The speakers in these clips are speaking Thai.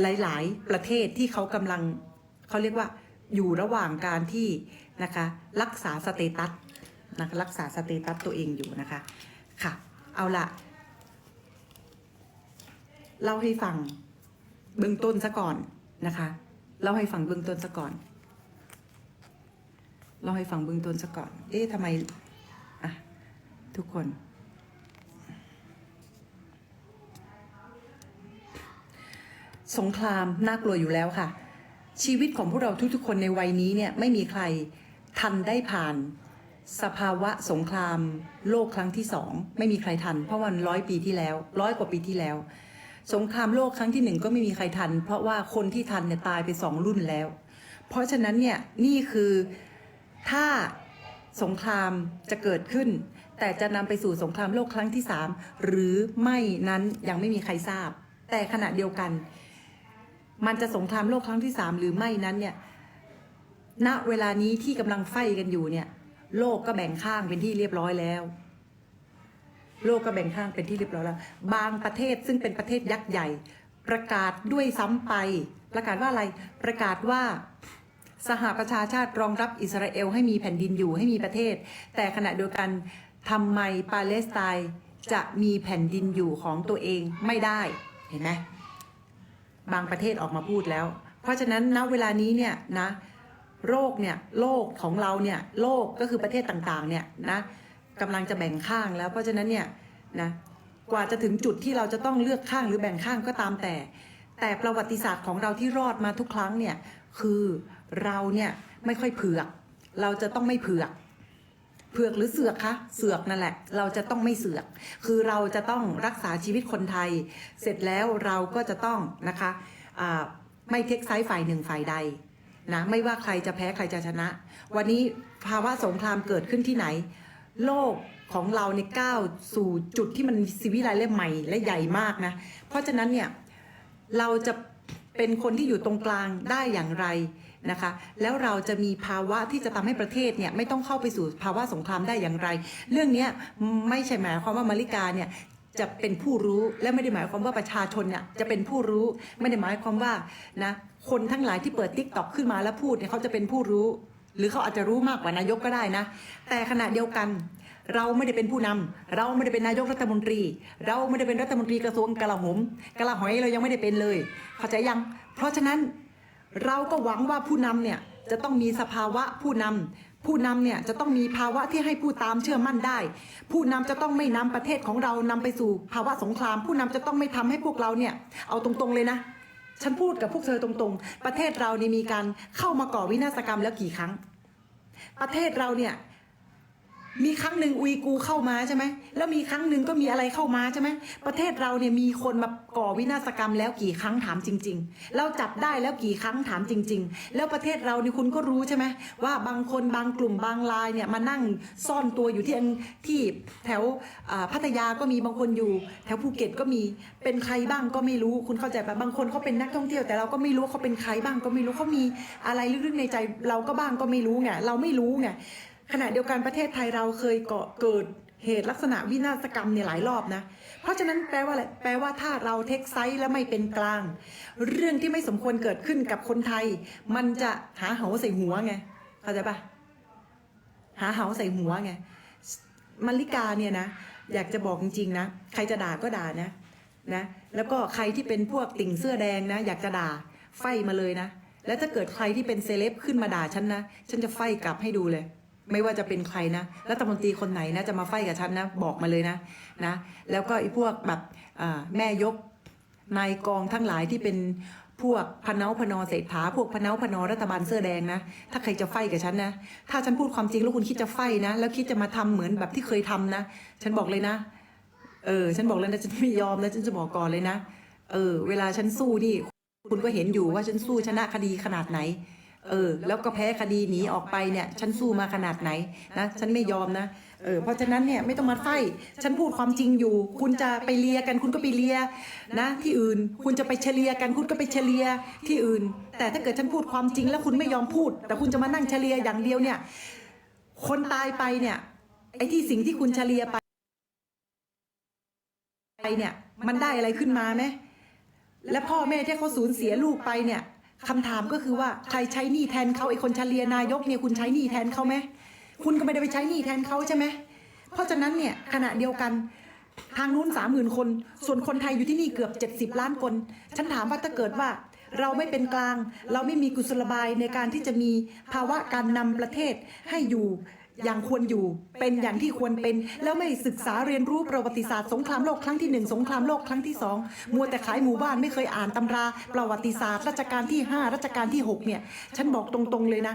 หลาย ๆ ประเทศที่เขากำลังเขาเรียกว่าอยู่ระหว่างการที่นะคะรักษาสเตตัสนะคะรักษาสเตตัสตัวเองอยู่นะคะค่ะเอาละเล่าให้ฟังเบื้องต้นซะก่อนนะคะเล่าให้ฟังเบื้องต้นซะก่อนเล่าให้ฟังเบื้องต้นซะก่อน เอ๊ะทำไมอะทุกคน สงครามน่ากลัวอยู่แล้วค่ะ ชีวิตของพวกเราทุกๆ คนในวัยนี้เนี่ยไม่มีใครทันได้ผ่าน สภาวะสงคราม โลกครั้งที่สองไม่มีใครทัน เพราะวันร้อยปีที่แล้วร้อยกว่าปีที่แล้ว สงครามโลกครั้งที่หนึ่งก็ไม่มีใครทัน เพราะว่าคนที่ทันเนี่ยตายไปสองรุ่นแล้ว เพราะฉะนั้นเนี่ยนี่คือถ้าสงครามจะเกิดขึ้น แต่จะนำไปสู่สงครามโลกครั้งที่สามหรือไม่นั้นยังไม่มีใครทราบ แต่ขณะเดียวกัน มันจะสงครามโลกครั้งที่สามหรือไม่นั้นเนี่ย ณ เวลานี้ที่กำลังไฟกันอยู่เนี่ย โลกก็แบ่งข้างเป็นที่เรียบร้อยแล้ว โลกก็แบ่งข้างเป็นที่เรียบร้อยแล้ว บางประเทศซึ่งเป็นประเทศยักษ์ใหญ่ ประกาศด้วยซ้ำไป ประกาศว่าอะไร ประกาศว่าสหประชาชาติรองรับอิสราเอลให้มีแผ่นดินอยู่ให้มีประเทศ แต่ขณะเดียวกันทำไมปาเลสไตน์จะมีแผ่นดินอยู่ของตัวเองไม่ได้เห็นไหม บางประเทศออกมาพูดแล้ว เพราะฉะนั้นณเวลานี้เนี่ยนะโรคเนี่ยโลกของเราเนี่ยโลกก็คือประเทศต่างๆเนี่ยนะกำลังจะแบ่งข้างแล้ว เพราะฉะนั้นเนี่ยนะกว่าจะถึงจุดที่เราจะต้องเลือกข้างหรือแบ่งข้างก็ตามแต่ แต่ประวัติศาสตร์ของเราที่รอดมาทุกครั้งเนี่ยคือเราเนี่ยไม่ค่อยเผือก เราจะต้องไม่เผือก เผือกหรือเสือกคะเสือกนั่นแหละ เราจะต้องไม่เสือก คือเราจะต้องรักษาชีวิตคนไทย เสร็จแล้วเราก็จะต้องนะคะไม่เทคไซส์ฝ่ายหนึ่งฝ่ายใดนะไม่ว่าใครจะแพ้ใครจะชนะ วันนี้ภาวะสงครามเกิดขึ้นที่ไหน โลกของเราในก้าวสู่จุดที่มันซีวิไลซ์และใหม่และใหญ่มากนะ เพราะฉะนั้นเนี่ยเราจะเป็นคนที่อยู่ตรงกลางได้อย่างไร นะคะ แล้วเราจะมีภาวะที่จะทำให้ประเทศเนี่ยไม่ต้องเข้าไปสู่ภาวะสงครามได้อย่างไร เรื่องนี้ไม่ใช่หมายความว่ามาริกาเนี่ยจะเป็นผู้รู้และไม่ได้หมายความว่าประชาชนเนี่ยจะเป็นผู้รู้ ไม่ได้หมายความว่านะคนทั้งหลายที่เปิดทิกต็อกขึ้นมาแล้วพูดเนี่ยเขาจะเป็นผู้รู้ หรือเขาอาจจะรู้มากกว่านายกก็ได้นะ แต่ขณะเดียวกันเราไม่ได้เป็นผู้นำเราไม่ได้เป็นนายกรัฐมนตรี เราไม่ได้เป็นรัฐมนตรีกระทรวงกลาโหมกลาหอยเรายังไม่ได้เป็นเลย เข้าใจยัง เพราะฉะนั้น เราก็หวังว่าผู้นำเนี่ยจะต้องมีสภาวะผู้นำผู้นำเนี่ยจะต้องมีภาวะที่ให้ผู้ตามเชื่อมั่นได้ ผู้นำจะต้องไม่นำประเทศของเรานำไปสู่ภาวะสงคราม ผู้นำจะต้องไม่ทำให้พวกเราเนี่ยเอาตรงๆเลยนะ ฉันพูดกับพวกเธอตรงๆ ประเทศเรานี่มีการเข้ามาก่อวินาศกรรมแล้วกี่ครั้ง ประเทศเราเนี่ย มีครั้งหนึ่งอุยกูเข้ามาใช่ไหมแล้วมีครั้งหนึ่งก็มีอะไรเข้ามาใช่ไหมประเทศเราเนี่ยมีคนมาก่อวินาศกรรมแล้วกี่ครั้งถามจริง ๆ เราจับได้แล้วกี่ครั้งถามจริง ๆ แล้วประเทศเราเนี่ยคุณก็รู้ใช่ไหมว่าบางคนบางกลุ่มบางรายเนี่ยมานั่งซ่อนตัวอยู่ที่ที่แถวพัทยาก็มีบางคนอยู่ แถวภูเก็ตก็มีเป็นใครบ้างก็ไม่รู้คุณเข้าใจปะบางคนเขาเป็นนักท่องเที่ยวแต่เราก็ไม่รู้ว่าเขาเป็นใครบ้างก็ไม่รู้เขามีอะไรลึกๆในใจเราก็บ้างก็ไม่รู้ไงเราไม่รู้ไง ขณะเดียวกันประเทศไทยเราเคยเกาะเกิดเหตุลักษณะวินาศกรรมเนี่ยหลายรอบนะ เพราะฉะนั้นแปลว่าอะไร แปลว่าถ้าเราเทคไซส์และไม่เป็นกลาง เรื่องที่ไม่สมควรเกิดขึ้นกับคนไทย มันจะหาเหาใส่หัวไง เข้าใจปะหาเหาใส่หัวไงมาริกาเนี่ยนะ อยากจะบอกจริงๆนะ ใครจะด่าก็ด่านะนะ แล้วก็ใครที่เป็นพวกติ่งเสื้อแดงนะ อยากจะด่าไฟมาเลยนะ แล้วถ้าเกิดใครที่เป็นเซเลบขึ้นมาด่าฉันนะ ฉันจะไฟกลับให้ดูเลย ไม่ว่าจะเป็นใครนะรัฐมนตรีคนไหนนะจะมาไฟกับฉันนะบอกมาเลยนะนะ แล้วก็ไอ้พวกแบบแม่ยกนายกองทั้งหลายที่เป็นพวกพนาพนอเศรษฐาพวกพนาพนอรัฐบาลเสื้อแดงนะ ถ้าใครจะไฟกับฉันนะ ถ้าฉันพูดความจริงแล้วคุณคิดจะไฟนะ แล้วคิดจะมาทำเหมือนแบบที่เคยทำนะ ฉันบอกเลยนะ เออ ฉันบอกเลยนะฉันไม่ยอมนะฉันจะบอกก่อนเลยนะ เออ เวลาฉันสู้นี่ คุณก็เห็นอยู่ว่าฉันสู้ชนะคดีขนาดไหน เออ แล้วก็แพ้คดีหนีออกไปเนี่ยฉันสู้มาขนาดไหนนะฉันไม่ยอมนะเออเพราะฉะนั้นเนี่ยไม่ต้องมาไส้ฉันพูดความจริงอยู่ คุณจะไปเลียกันคุณก็ไปเลียนะที่อื่นคุณจะไปเฉลียกันคุณก็ไปเฉลียที่อื่น แต่ถ้าเกิดฉันพูดความจริงแล้วคุณไม่ยอมพูด แต่คุณจะมานั่งเฉลียอย่างเดียวเนี่ยคนตายไปเนี่ยไอ้ที่สิ่งที่คุณเฉลียไปเนี่ยมันได้อะไรขึ้นมาไหมและพ่อแม่ที่เขาสูญเสียลูกไปเนี่ย คำถามก็คือว่าใครใช้หนี้แทนเขาไอ้คนเฉลียนายกเนี่ยคุณใช้หนี้แทนเขาไหมคุณก็ไม่ได้ไปใช้หนี้แทนเขาใช่ไหมเพราะฉะนั้นเนี่ยขณะเดียวกันทางนู้นสามหมื่นคน ส่วนคนไทยอยู่ที่นี่เกือบ 70 ล้านคน ฉันถามว่าถ้าเกิดว่าเราไม่เป็นกลาง เราไม่มีกุศลบายในการที่จะมีภาวะการนำประเทศให้อยู่ อย่างควรอยู่เป็นอย่างที่ควรเป็น แล้วไม่ศึกษาเรียนรู้ประวัติศาสตร์สงครามโลกครั้งที่หนึ่งสงครามโลกครั้งที่สองมัวแต่ขายหมู่บ้านไม่เคยอ่านตำรา ประวัติศาสตร์รัชกาลที่ 5 รัชกาลที่ 6 เนี่ย ฉันบอกตรงๆเลยนะ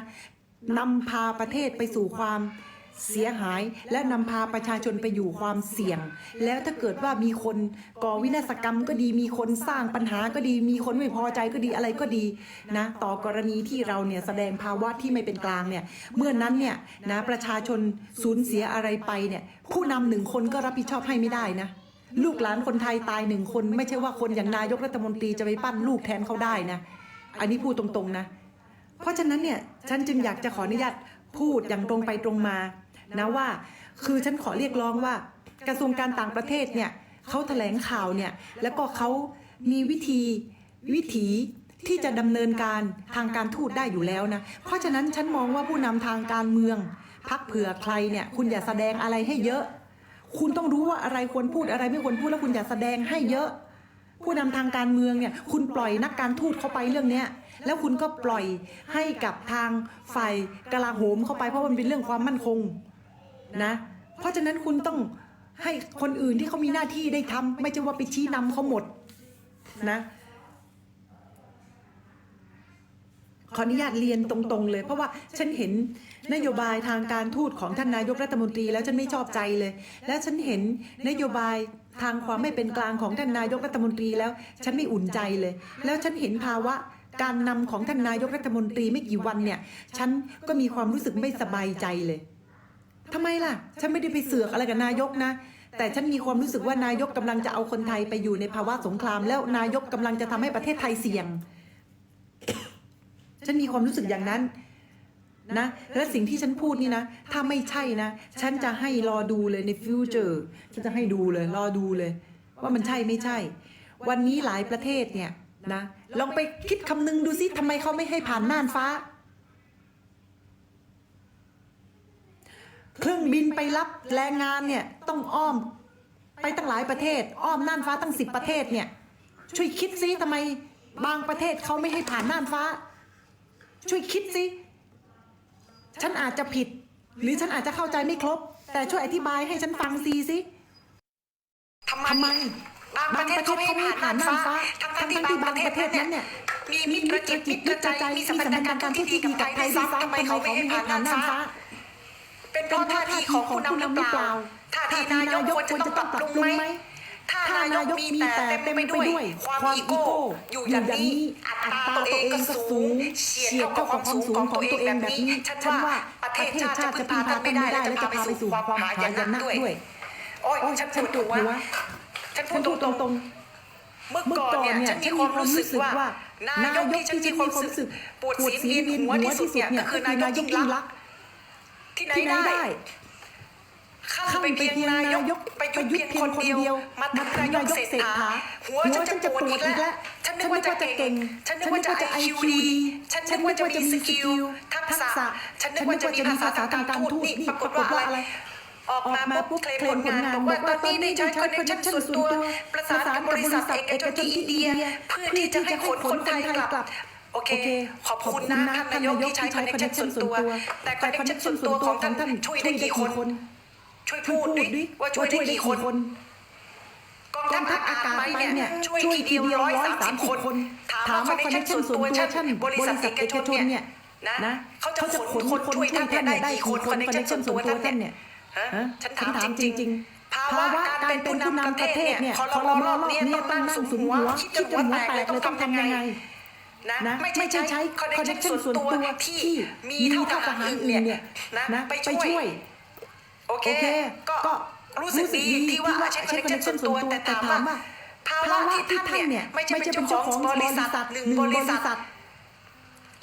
นำพาประเทศไปสู่ความ เสียหายและนำพาประชาชนไปอยู่ความเสี่ยง แล้วถ้าเกิดว่ามีคนก่อวินาศกรรมก็ดีมีคนสร้างปัญหาก็ดี มีคนไม่พอใจก็ดีอะไรก็ดีนะต่อกรณีที่เราเนี่ยแสดงภาวะที่ไม่เป็นกลางเนี่ยเมื่อนั้นเนี่ยนะประชาชนสูญเสียอะไรไปเนี่ยผู้นำหนึ่งคนก็รับผิดชอบให้ไม่ได้นะลูกหลานคนไทยตายหนึ่งคน ไม่ใช่ว่าคนอย่างนายกรัฐมนตรีจะไปปั้นลูกแทนเขาได้นะ อันนี้พูดตรงๆนะ เพราะฉะนั้นเนี่ยฉันจึงอยากจะขออนุญาตพูดอย่างตรงไปตรงมา นะว่า คือฉันขอเรียกร้องว่า กระทรวงการต่างประเทศเนี่ยเขาแถลงข่าวเนี่ยแล้วก็เขามีวิธีวิถีที่จะดำเนินการทางการทูตได้อยู่แล้วนะ เพราะฉะนั้นฉันมองว่าผู้นำทางการเมืองพักเผื่อใครเนี่ย คุณอย่าแสดงอะไรให้เยอะ คุณต้องรู้ว่าอะไรควรพูดอะไรไม่ควรพูดแล้วคุณอย่าแสดงให้เยอะ ผู้นำทางการเมืองเนี่ย คุณปล่อยนักการทูตเข้าไปเรื่องเนี้ยแล้วคุณก็ปล่อยให้กับทางฝ่ายกลาโหมเข้าไปเพราะมันเป็นเรื่องความมั่นคง นะ เพราะฉะนั้นคุณต้องให้คนอื่นที่เขามีหน้าที่ได้ทำไม่ใช่ว่าไปชี้นำเขาหมดนะขออนุญาตเรียนตรงๆเลย เพราะว่าฉันเห็นนโยบายทางการทูตของท่านนายกรัฐมนตรีแล้วฉันไม่ชอบใจเลย แล้วฉันเห็นนโยบายทางความไม่เป็นกลางของท่านนายกรัฐมนตรีแล้ว ฉันไม่อุ่นใจเลย แล้วฉันเห็นภาวะการนำของท่านนายกรัฐมนตรีไม่กี่วันเนี่ย ฉันก็มีความรู้สึกไม่สบายใจเลย ทำไมล่ะ ฉันไม่ได้ไปเสือกอะไรกับนายกนะ แต่ฉันมีความรู้สึกว่านายกกำลังจะเอาคนไทยไปอยู่ในภาวะสงคราม แล้วนายกกำลังจะทำให้ประเทศไทยเสี่ยง ฉันมีความรู้สึกอย่างนั้นนะและสิ่งที่ฉันพูดนี่นะ ถ้าไม่ใช่นะ ฉันจะให้รอดูเลยในฟิวเจอร์ฉันจะให้ดูเลยรอดูเลย ว่ามันใช่ไม่ใช่ วันนี้หลายประเทศเนี่ยนะลองไปคิดคำนึงดูซิทำไมเขาไม่ให้ผ่านน่านฟ้า เครื่องบินไปรับแรงงานเนี่ยต้องอ้อมไปตั้งหลายประเทศ อ้อมน่านฟ้าตั้งสิบประเทศเนี่ย ช่วยคิดซิทำไมบางประเทศเขาไม่ให้ผ่านน่านฟ้า ช่วยคิดซิฉันอาจจะผิด หรือฉันอาจจะเข้าใจไม่ครบ แต่ช่วยอธิบายให้ฉันฟังซีสิทำไมบางประเทศเขาไม่ผ่านน่านฟ้าทั้งที่บางประเทศนั้นเนี่ยมีมิตรจิตมิตรใจมีสัมพันธ์การที่ดีกับไทยซ้ำทำไมเขาไม่ให้ผ่านน่านฟ้า เป็นเพราะท่าทีของคุณนำหรือเปล่าท่าทีนายกควรจะต้องปรับปรุงไหมถ้านายกมีแต่เต็มไปด้วย ความอีโก้อยู่อย่างนี้อัตราตัวเองก็สูงเฉียดเข้ากัความสูงของตัวเองแบบนี้ฉันว่าประเทศชาติจะพึ่งพาท่าไม่ได้และจะพาไปสู่ความหายนะด้วยโอ้ยฉันพูดหัวฉันพูดตรงๆเมื่อก่อนเนี่ยฉันมีความรู้สึกว่านายกที่ฉันมีความรู้สึกปวดศีนหัวที่สุดเนี่ยก็คือนายกยิ่งรัก ที่ไหนได้ข้ามไปเพียงนายกไปยุทธ์เพียงคนเดียว มาถึงนายกเศรษฐาหัวฉันจะปวดอีกแล้วฉันนึกว่าจะเก่ง ฉันนึกว่าจะไอคิวดีฉันนึกว่าจะมีสกิลทักษะฉันนึกว่าจะมีภาษาต่างๆทุกนี่ปรากฏว่าอะไรออกมาปุ๊บเคลมผลงานบอกว่าตอนนี้ได้ใช้คอนเนคชั่นส่วนตัว ประสานกับบริษัทเอกชนที่อินเดีย เพื่อที่จะให้คนไทยกลับ โอเค ขอบคุณนะท่านนายกที่ใช้คอนเนคชั่นส่วนตัว แต่คอนเนคชั่นส่วนตัวของท่านช่วยได้กี่คน ช่วยพูดดิว่าช่วยได้กี่คนกองทัพอากาศไปเนี่ยช่วยกี่เดียวร้อยสามสิบคนถามว่าคอนเนคชั่นส่วนตัวฉันบริษัทเอกชนเนี่ยนะเขาจะขนคนช่วยท่านได้กี่คนคอนเนคชั่นส่วนตัวท่านเนี่ยฉันถามจริงจริงภาวะการเป็นผู้นำประเทศเนี่ยคอรมอรอบนี้ต้องนั่งสูงหัวคิดจะหัวแตกเลยต้องทำยังไง นะไม่ใช่ใช้คอนเนคชั่นส่วนตัวที่มีเท่ากับหางอื่นเนี่ยนะไปช่วยโอเคก็รู้สึกดีที่ว่าใช้คอนเนคชั่นส่วนตัวแต่ถามว่าภาวะที่ท่านเนี่ยไม่ใช่เป็นเจ้าของบริษัทหนึ่งบริษัท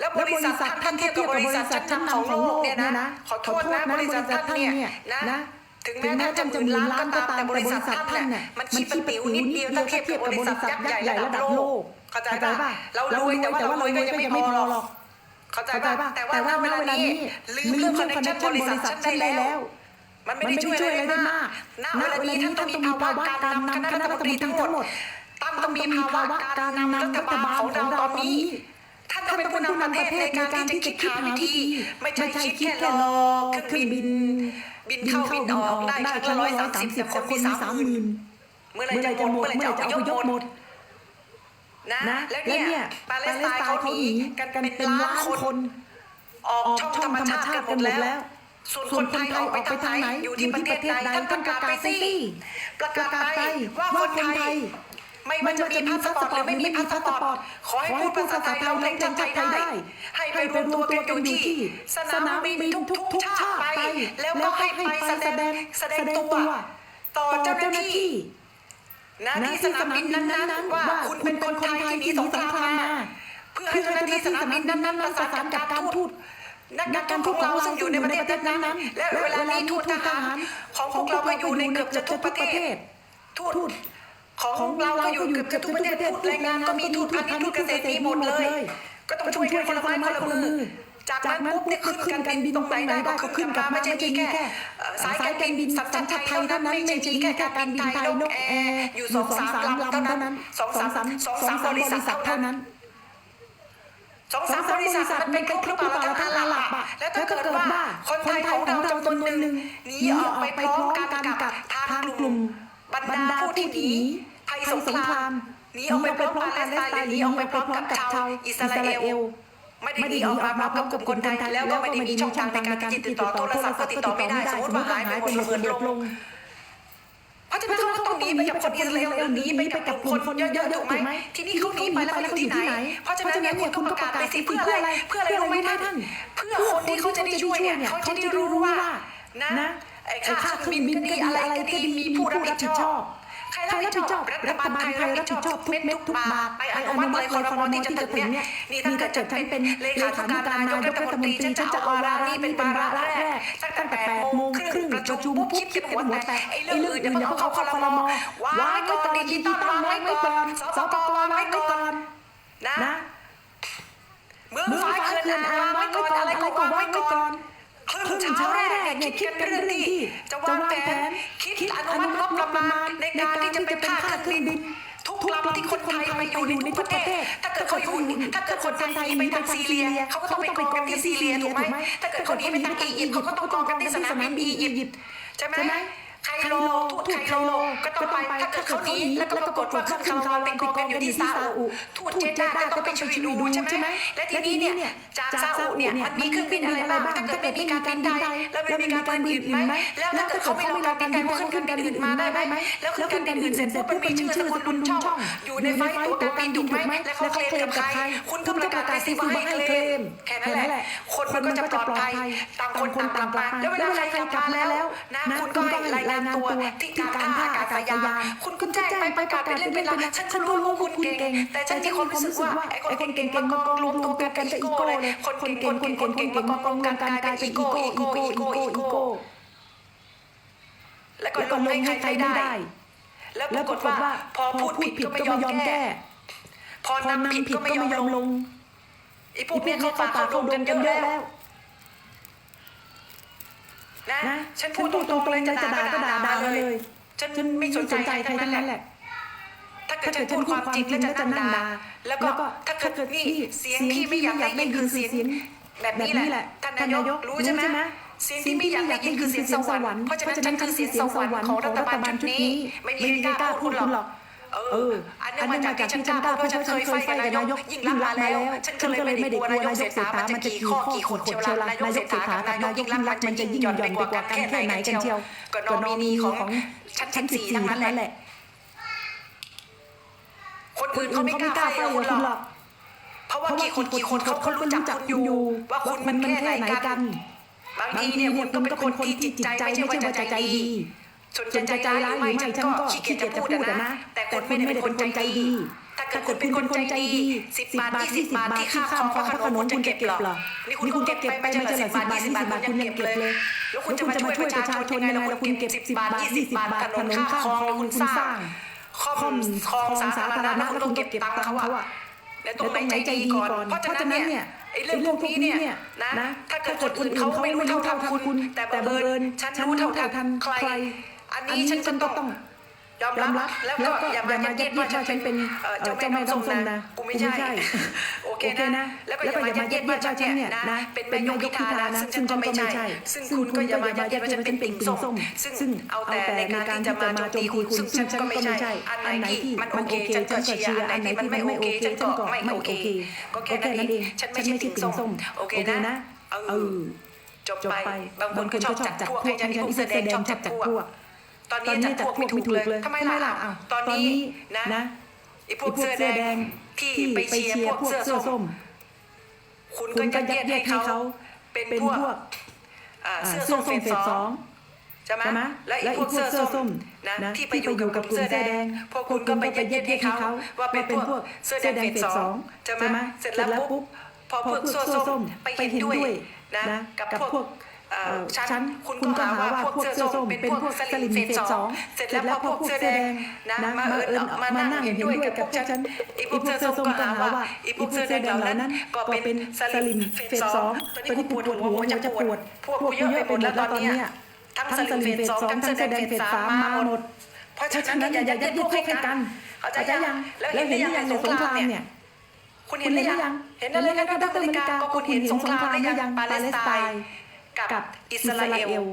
แล้วบริษัทท่านเทียบกับบริษัทชั้นนำของโลกเนี่ยนะขอโทษนะบริษัทท่านเนี่ยนะ ถึงแม้ท่จะมีล้านก็ตามแต่บริษัทท่านเนี่ยมันชีพปิ๋วนิดเดียวถ้าเทียบกับบริษัทยักษ์ใหญ่ระดับโลกเข้าใจป่ะเรารวยแต่ว่าเรารวยก็ยังไม่พอหรอกเข้าใจป่ะแต่ว่าณเวลานี้ลืมเรื่องคอนเนคชั่นบริษัทฉันได้แล้วมันไม่ได้ช่วยอะไรได้มากณเวลานี้ท่านต้องมีภาวะการนำคณะรัฐมนตรีทั้งหมดตั้งต้องมีภาวะการนำรัฐบาลของเราตอนนี้ ท่านต้องเป็นผู้นำประเทศในการที่จะคิดหาวิธี ไม่ใช่คิดแค่รอเครื่องบิน บินเข้าบินออกได้ครั้งร้อยสามสิบคนมีสามหมื่นเมื่อไรจะหมดเมื่อไรจะเอาไปยกหมดนะแล้วเนี่ยปาเลสไตน์เขาหนีกันเป็นล้านคน ออกช่องธรรมชาติกันหมดแล้ว ส่วนคนไทยออกไปทางไหนอยู่ที่ประเทศใดท่านประกาศไปสิประกาศไปว่าคนไทย ไม่ว่าจะมีพาสปอร์ตหรือไม่มีพาสปอร์ตขอให้พูดภาษาไทยเราเล่นจำไทยได้ ให้ไปรวมตัวกันอยู่ที่ สนามบินทุกทุกชาติไป แล้วก็ให้ไปแสดงแสดงตัวต่อเจ้าหน้าที่หน้าที่สนามบินนั้นๆว่าคุณเป็นคนไทยที่หนีสงครามมาเพื่อให้เจ้าหน้าที่สนามบินนั้นๆประสานกับการทูตนักการทูตของเราซึ่งอยู่ในประเทศนั้นและเวลานี้ทูตทหารของพวกเราก็อยู่ในเกือบจะทุกประเทศทูต ของของเราก็อยู่เกือบทุกประเทศทูตแรงงานก็มีทูตพันธุ์ทุตเกษตรมีหมดเลย ก็ต้องช่วยคนละไม้คนละมือจากนั้นปุ๊บเนี่ยขึ้นกันบินตรงไหนได้ก็ขึ้นกลับมาไม่ใช่แค่สายการบินสัญชาติไทยเท่านั้นไม่ใช่แค่การบินไทยนกแอร์อยู่สองสามลำเท่านั้นสองสามสองสามบริษัทเท่านั้นสองสามบริษัทมันเป็นครบหรือเปล่าเราท่านหลับะแล้วถ้าเกิดว่าคนไทยของเราจำนวนหนึ่งหนีออกไปพร้อมกันกับทางกลุ่ม บรรดาผู้ที่หนีภัยสงครามนีออกไปพร้อมปาเลสไตน์นีออกไปพร้อมกับชาวอิสราเอลไม่ได้หนีออกมาพร้อมกับกลุ่มคนไทยแล้วก็ไม่ได้มีช่องทางในการติดต่อโทรศัพท์ก็ติดต่อไม่ได้สมมติว่าหายไปหมดระเบินลงเพราะฉะนั้นเขาต้องหนีไปกับคนอิสราเอลหนีไปกับคนเยอะๆถูกไหมที่นี่เขาหนีไปแล้วเขอยู่ที่ไหน เพราะฉะนั้นเนี่ยคุณก็ประกาศไปสิเพื่ออะไร เพื่ออะไรรู้ไหมท่าน เพื่อคนที่เขาจะได้ช่วยเนี่ยเขาจะได้รู้ว่านะ ไอ้ไอ้ค่าเครื่อองงบินก็ก็ดีอะไรก็ดีดีมีมีผู้รับผิดชอบใครรับผิดชอบรัฐบาลใครรับผิดชอบทุกเม็ดทุกบาทไปอนุมัติคอรมอที่จะถึงเนี่ยนี่ถ้าเกิดฉันเป็นเลขาธิการนายกรัฐมนตรีฉันจะเอาวาระนี้เป็นวาระแรกตั้งแต่แปดโมงครึ่งประชุมปุ๊บคิดกันหมดแตกไอ้เรื่องอื่นเนี่ยเขาคอรมอวางไว้ก่อนดิจิตอลวางไว้กอนสปปไว้ก่อนนะนะมือมือไฟฟ้เคลื่อนอางวางไว้ก่อนอะไรก็วาไม่ก่อน ครึ่งเช้าแรกเนี่ยคิดเป็นเรื่องที่จะวางแผนคิดอนุมัติงบประมาณในการที่จะไปท่าขึ้นบินทุกลำที่คนไทยไปอยู่ในทุประเทศ ถ้าเกิดเขาอยู่ถ้าเกิดคนไทยไปทางซีเรีย เขาก็ต้องไปกองกันที่ซีเรีย ถูกไหมถ้าเกิดคนนี้ไปทางอียิปต์เขาก็ต้องกองกันที่สนามบินอียิปต์ใช่ไหม ใครโลทูตไคโลก็ต้องไปถ้าเกิดเขาหนีแล้วก็ปรากฏว่าขึ้นเขาเป็นกองกันอยู่ที่ซาอุทูตเจ๊ด้าก็ต้องไปช่วยดูใช่ไหมและทีนี้เนี่ยจากซาอุเนี่ยมันมีเครื่องบินอะไรบ้างถ้าเกิดไม่มีการบินใดแล้วไม่มีการบินอื่นไหมแล้วถ้าเกิดเขาไม่รัการบินไทยขึ้นการบินอื่นมาได้ไหมแล้วขึ้นการบินอื่นเสร็จปุ๊บมันมีชื่อสกุลช่องอยู่ในไฟตัวการบินถูกไหมแล้วเขาเคลมกับใครคุณก็ประกาศไปสิว่าให้เคลมแค่นั้นแหละคนมันก็จะปลอดภัยต่างคนต่างปลแล้วเวลาใครกลับมาแล้วนะคุณก็ให้รรายงานตัวที่การท่าอากาศยาน คุณก็แจ้งไปประกาศเป็นเรื่องเป็นราวฉันฉันรู้ว่าคุณเก่ง แต่ฉันมีความรู้สึกว่าไอ้คนเก่งๆมากองรวมตัวกันเป็นอีโก้เลย คนเก่งคนเก่งคนเก่งมากองกันกลายเป็นอีโก้อีโก้อีโก้อีโก้แล้วก็ลงให้ใครได้ แล้วปรากฏว่าพอพูดผิดก็ไม่ยอมแก้ พอนำผิดก็ไม่ยอมลงไอ้พวกเนี้เขาปากเขาดมกันเยอะแล้ว นะฉันพูดตรงๆเลยจะด่าก็ด่าด่ามาเลย ฉันไม่สนใจใครทั้งนั้นแหละ ถ้าเกิดฉันพูดความจริงแล้วจะนั่งด่าแล้วก็ถ้าเกิดนี่เสียงที่ไม่อยากได้ยินคือเสียงแบบนี้แหละท่านนายกรู้ใช่ไหมเสียงที่ไม่อยากได้ยินคือเสียงสวรรค์เพราะฉะนั้นฉันคือเสียงสวรรค์ของรัฐบาลชุดนี้ ไม่มีใครกล้าพูดหรอก เออ อันนี้มาจากที่ฉันกล้าเพราะฉันเคยไฟกับนายกยิ่งรักษณ์มาแล้ว ฉันก็เลยไม่ได้กลัวนายกเศรษฐามันจะกี่ข้อกี่ขดเชียวละนายกเศรษฐากับนายกยิ่งรักษณ์มันจะยิ่งหย่อนไปกว่ากันแค่ไหนกันเชียวก็นอมินีของชั้นสิบสี่ทั้งนั้นแหละ คนอื่นเขาไม่กล้าไฟกับคุณหรอกเพราะว่ากี่คนกี่คนเขาก็รู้จักคุณอยู่ ว่าคุณมันแค่ไหนกัน บางทีเนี่ยคุณก็เป็นคนที่จิตใจไม่ใช่ว่าจะใจดี ส่วนจะใจร้ายหรือไม่ฉันก็ขี้เกียจจะพูดอะนะ แต่คุณไม่ได้เป็นคนใจดี ถ้าเกิดคุณเป็นคนใจดีสิบบาทยี่สิบบาทที่ข้ามคลองพระโขนงคุณจะเก็บเหรอนี่คุณก็เก็บไปไม่ใช่เหรอสิบบาทยี่สิบบาทคุณยังเก็บเลย แล้วคุณจะมาช่วยประชาชนยังไงแล้วคุณเก็บสิบบาทยี่สิบบาทถนนข้ามคลองคุณสร้างขคอมคลองสาธารณะแล้วคุณต้องเก็บตังค์เขาอะแล้วตรงไหนใจดีก่อน เพราะฉะนั้นเนี่ยไอ้เรื่องพวกนี้เนี่ยนะ ถ้าเกิดคนอื่นเขาไม่รู้เท่าทันคุณ แต่บังเอิญฉันรู้เท่าทันใคร อันนี้ฉันก็ต้องยอมรับแล้วก็อย่ามายัดเยียดว่าฉันเป็นเอ่อเจ้าแม่ต้องทรงนะกูไม่ใช่โอเคนะ แล้วก็อย่ามายัดเยียดว่าฉันเนี่ยนะเป็นนายกพิธานะซึ่งฉันก็ไม่ใช่ ซึ่งคุณก็อย่ามายัดเยียดว่าฉันเป็นปิ่งส้มซึ่งเอาแต่ในการที่จะมาโจมตีคุณซึ่งฉันก็ไม่ใช่อันไหนที่มันโอเคฉันก็เชียร์อันไหนที่มันไม่โอเคฉันก็ไม่โอเคก็แค่นั้นเองฉันไม่ใช่ปิ่งส้มโอเคนะเออจบไปบางคนก็ชอบจัดพวกให้ฉันพวกแสดงชอบจัดพวก ตอนนี้จัดพวกไม่ถูกเลยทำไมล่ะอ้าวตอนนี้นะไอ้พวกเสื้อแดงที่ไปเชียร์พวกเสื้อส้ม คุณก็ยัดเยียดให้เขา เป็นพวกอ่าเสื้อส้มเฟสสองใช่ไหมและไอ้พวกเสื้อส้มนะที่ไปอยู่กับกลุ่มเสื้อแดงพวกคุณก็ไปยัดเยียดให้เขาว่าเป็นพวกเสื้อแดงเฟสสองใช่ไหมเสร็จแล้วปุ๊บพอพวกเสื้อส้มไปเห็นด้วยนะกับพวกเอ่อ ฉันคุณก็หาว่าพวกเสื้อส้มเป็นพวกสลิมเฟสสองเสร็จแล้วพอพวกเสื้อแดงนะมาเอิญมานั่งเห็นด้วยกับพวกฉันไอ้พวกเสื้อส้มก็หาว่าไอ้พวกเสื้อแดงเหล่านั้น ก็เป็นสลิมเฟสสองตอนนี้ปวดหัวหัวจะปวดพวกกูเยอะไปหมดแล้วตอนนี้ทั้งสลิมเฟสสองทั้งเสื้อแดงเฟสสามมาหมดเพราะฉะนั้นอย่ายัดเยียดพวกให้กันเข้าใจยังแล้วเห็นหรือยังในสงครามเนี่ยคุณเห็นหรือยังเห็นอะไรกันดรอเมริกาก็คุณเห็นสงครามหรือยังปาเลสไตน์ กับอิสราเอล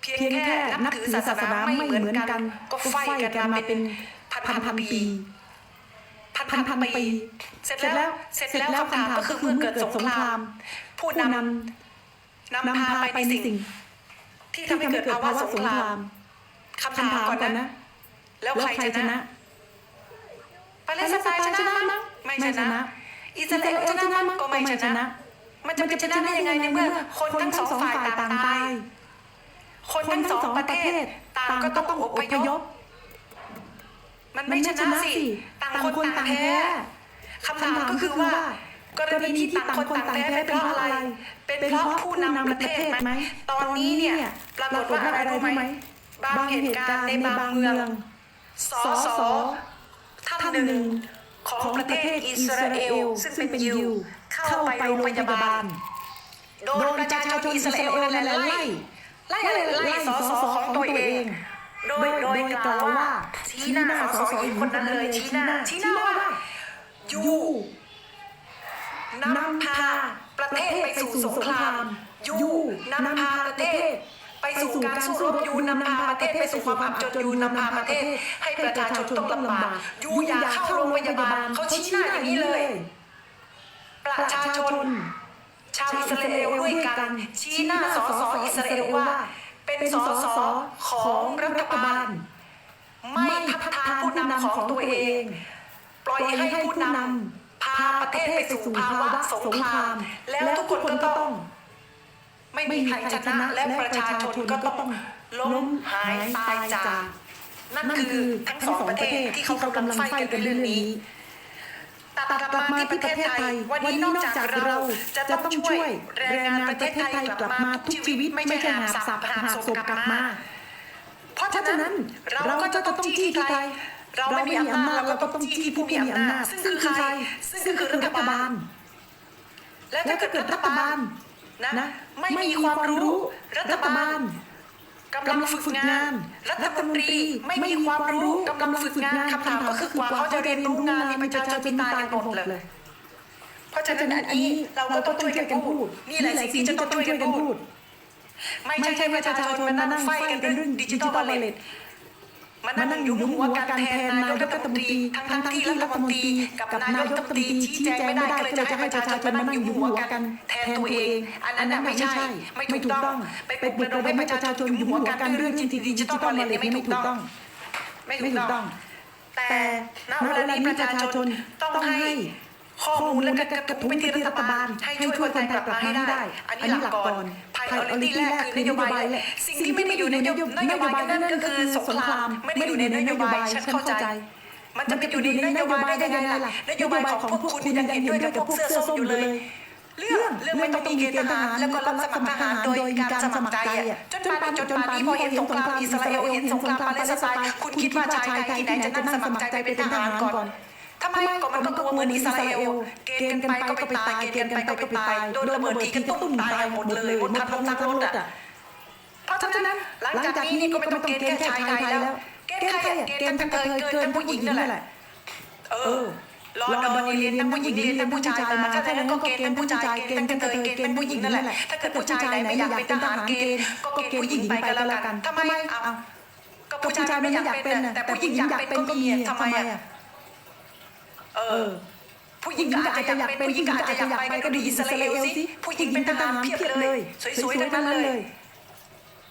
เพียงแค่นับถือศาสนาไม่เหมือนกัน ก็ไฟกันมาเป็นพันพันพันปีพันพันพันปี เสร็จแล้วเสร็จแล้วคำถามก็คือเมื่อเกิดสงคราม ผู้นำนำพาไปในสิ่ง ที่ทำให้เกิดภาวะสงครามคำถามก่อนนะ แล้วใครชนะปาเลสไตน์ชนะมั้งไม่ชนะ อิสราเอลชนะมั้งก็ไม่ชนะ มันจะเป็นชนะได้ยังไงในเมื่อคนทั้งสองฝ่ายต่างตาย คนทั้งสองประเทศต่างก็ต้องอพยพ มันไม่ชนะสิต่างคนต่างแพ้คำถามก็คือว่ากรณีที่ต่างคนต่างแพ้เป็นเพราะอะไร เป็นเพราะผู้นำประเทศไหมตอนนี้เนี่ยปรากฏว่าอะไรรู้ไหมบางเหตุการณ์ในบางเมืองสอสอท่านหนึ่ง ของประเทศอิสราเอลซึ่งเป็นยิวเข้าไปโรงพยาบาล โดนประชาชนอิสราเอลนั่นแหละไล่ไล่ไล่สอสอของตัวเอง โดยโดยกล่าวว่าชี้หน้าสอสออีกคนนั้นเลยชี้หน้าชี้หน้าว่ายูนำพาประเทศไปสู่สงครามยูนำพาประเทศ ไปสู่การสู้รบยูนำพาประเทศไปสู่ความอับจนยูนำพาประเทศ ให้ประชาชนต้องลำบากยูอยากเข้าโรงพยาบาลเขาชี้หน้าอย่างนี้เลย ประชาชน ชาวอิสราเอลด้วยกัน ชี้หน้าสอสออิสราเอลว่า เป็นสอสอของรัฐบาล ไม่ทับทามผู้นำของตัวเอง ปล่อยให้ผู้นำพาประเทศไปสู่ภาวะสงคราม แล้วทุกคนก็ต้อง ไม่มีใครชนะและประชาชนก็ต้องล้มหายตายจาก นั่นคือทั้งสองประเทศที่เขากำลังไฟกันเรื่องนี้ตัดกลับมาที่ประเทศไทยวันนี้นอกจากเราจะต้องช่วยแรงงานประเทศไทยกลับมาทุกชีวิตไม่ใช่หาสับหาศพกลับมาเพราะฉะนั้นเราก็จะต้องจี้ที่ใครเราไม่มีอำนาจเราก็ต้องจี้ผู้มีอำนาจซึ่งคือใครซึ่งคือรัฐบาลและถ้าเกิดรัฐบาล นะไม่มีความรู้ รัฐบาลกำลังฝึกงาน รัฐมนตรีไม่มีความรู้กำลังฝึกงานคำถามก็คือกว่าเขาจะเรียนรู้งานที่ประชาชนตายกันหมดเลย เพราะฉะนั้นอันนี้เราก็ต้องช่วยกันพูดนี่แหละสิ่งที่จะต้องช่วยกันพูด ไม่ใช่ประชาชนมานั่งไฟกันเรื่องดิจิทัลวอลเล็ต มานั่งยุมหัวกันแทนนายกรัฐมนตรีทั้งที่รัฐมนตรีกับนายกรัฐมนตรีชี้แจงไม่ได้ก็เลยจะให้ประชาชนมานั่งยุมหัวกันแทนตัวเอง อันนั้นไม่ใช่ ไม่ถูกต้อง ไปปลุกระดมให้ประชาชนยุมหัวกันเรื่องดิจิทัลวอลเล็ตนี่ไม่ถูกต้อง ไม่ถูกต้อง แต่ณเวลานี้ประชาชนต้องให้ ข้อมูลและกระทุ้งไปที่รัฐบาลให้ช่วยคนไทยกลับมาให้ได้ อันนี้หลักก่อนไพรออริตี้แรกคือนโยบายแหละสิ่งที่ไม่ได้อยู่ในนโยบายนั่นก็คือสงครามไม่ได้อยู่ในนโยบายฉันเข้าใจมันจะไปอยู่ในนโยบายได้ยังไงล่ะนโยบายของพวกคุณยังเห็นด้วยกับพวกเสื้อส้มอยู่เลย เรื่องเรื่องไม่ต้องมีเกณฑ์ทหารแล้วก็รับสมัครทหารโดยการสมัครใจจนป่านจนป่านนี้พอเห็นสงครามอิสราเอลเห็นสงครามปาเลสไตน์คุณคิดว่าชายไทยที่ไหนจะนั่งสมัครใจไปเป็นทหารก่อน ทำไมก็มันก็กลัวเหมือนอิสราเอลเกณฑ์กันไปก็ไปตายเกณฑ์กันไปก็ไปตายโดนระเบิดทีกันตุ้มตายหมดเลยหมดทัพทั้งรถอะเพราะฉะนั้นหลังจากนี้นี่ก็ไม่ต้องเกณฑ์แค่ชายไทยแล้วเกณฑ์ใครอะเกณฑ์ทั้งกระเทยเกินทั้งผู้หญิงนั่นแหละเออรอดอนี่เรียนทั้งผู้หญิงเรียนทั้งผู้ชายมาถ้าอย่างนั้นก็เกณฑ์ทั้งผู้ชายเกณฑ์ทั้งกระเทยเกณฑ์เป็นผู้หญิงนั่นแหละถ้าเกิดผู้ชายไหนไม่อยากเป็นทหารเกณฑ์ก็เกณฑ์ผู้หญิงไปก็แล้วกันทำไมเอาก็ผู้ชายไม่อยากเป็นแต่ผู้หญิงอยากเป็นก็มีทำไมอะ เออ ผู้หญิงก็อาจจะอยากเป็นผู้หญิงก็อาจจะอยากไปก็ดูอิสราเอลสิผู้หญิงเป็นทหารเพียบเลย สวยๆทั้งนั้นเลย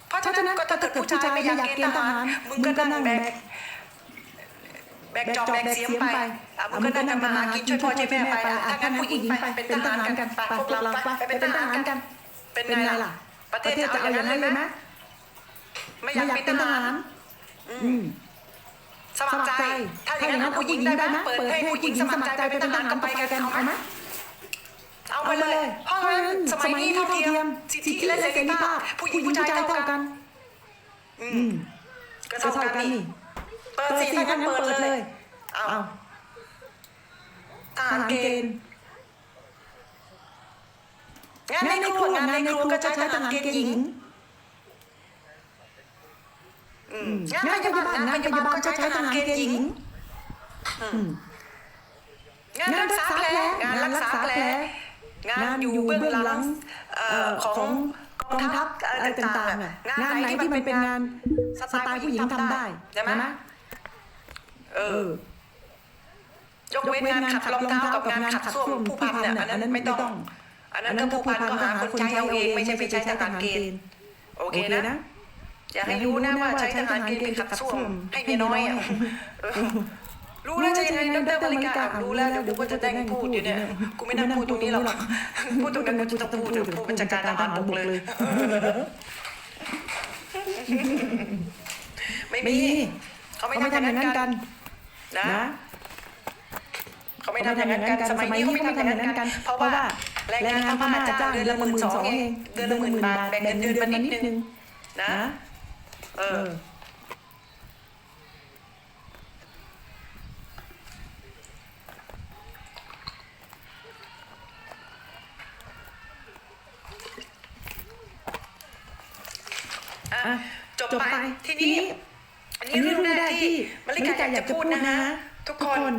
เพราะฉะนั้นก็ถ้าเกิดผู้ชายไม่อยากเกณฑ์ทหารมึงก็นั่งแบกแบกจอบแบกเสียมไปอะมึงก็นั่งทำมาหากินช่วยพ่อช่วยแม่ไปอะถ้างั้นผู้หญิงไปเป็นทหารกันไปพวกเราไปไปเป็นทหารกัน เป็นไงล่ะ ประเทศจะเอาอย่างนั้นเลยไหมไม่อยากเป็นทหาร อืม สมัครใจ ถ้าอย่างนั้นผู้หญิงได้ไหมเปิดให้ผู้หญิงสมัครใจไปเป็นทหารก็ไปกันเอาไหมเอาไปเลยเพราะงั้นสมัยนี้เท่าเทียมสิทธิและเสรีภาพผู้หญิงผู้ชายเท่ากัน อืมก็ก็เท่าเท่ากักันนนี่นี่เปิดเปิดสิสิถ้าถ้างั้งั้นนเปิเปิดดเลเลยยเอาเอาทหารเกณฑ์งานงานในในคครัรัววงานงานในในคครัรัววก็ก็ใช้ใช้ททหาหารรเกเกณณฑ์ฑ์หหญิญิง งงานงานพพยายาบาบาลลงานงานพพยายาบาบาลลก็ก็ใช้ใช้ททหาหารรเกเกณณฑ์ฑ์หหญิญิงงงานรักษาแผลงานรักษาแผลงานอยู่เบื้องหลังเอ่อของกองทัพอะไรต่างๆอะงานไหนที่มันเป็นงานสไตล์ผู้หญิงทำได้ใช่ไหมเออยกเว้นงานขัดรองเท้ากับงานขัดส้วมผู้พันเนี่ยอันนั้นไม่ต้อง อันนั้นก็ผู้พันก็หาคนใช้เอาเองไม่ใช่ไปใช้ทหารเกณฑ์โอโอเคเคนะนะ อย่าให้รู้นะว่าใช้ทหารเกณฑ์ไปขัดส้วมให้เมียน้อยอะเออรู้แล้วจะยังไงดรบริการรู้แล้วเดี๋ยวกูก็จะได้พูดอยู่เนี่ยกูไม่นั่งพูดตรงนี้หรอกพูดตรงนั้นกูจะพูดเดี๋ยวผู้บัญชาการทหารบกเลย ไม่ไม่มีมีเขาเขาไม่ไม่ทำทำออย่าย่างงนั้นั้นนกักันนนะนะเขาไม่ไม่ทำทำออย่าย่างงนั้นั้นนกักันนสสมัมัยยนี้นี้เขาเขาไม่ไม่ทำทำอย่ย่างงอานั้นั้นนกักันนเพราะเพว่าราะว่าแรงแรงงานงานพพม่าม่าจ้าจ้างงเดืเดืออนนละละหหมื่มื่นนสสอองงเอเองงเดืเดืออนนละละหหมื่มื่นนบาบาททแบ่แบ่งงเงิเงินนเดืเดืออนนมามานินิดดนึนึงงนะนะ เอเอออ อะอะจบจบไปไปทีทีนี้นี้ อันอันนี้นี้เรื่เรื่อองงแรแรกกที่ที่มะลิมะลิกากาอยากอยากจะจะพูพูดดนะนะฮะฮะทุกทุกคคนน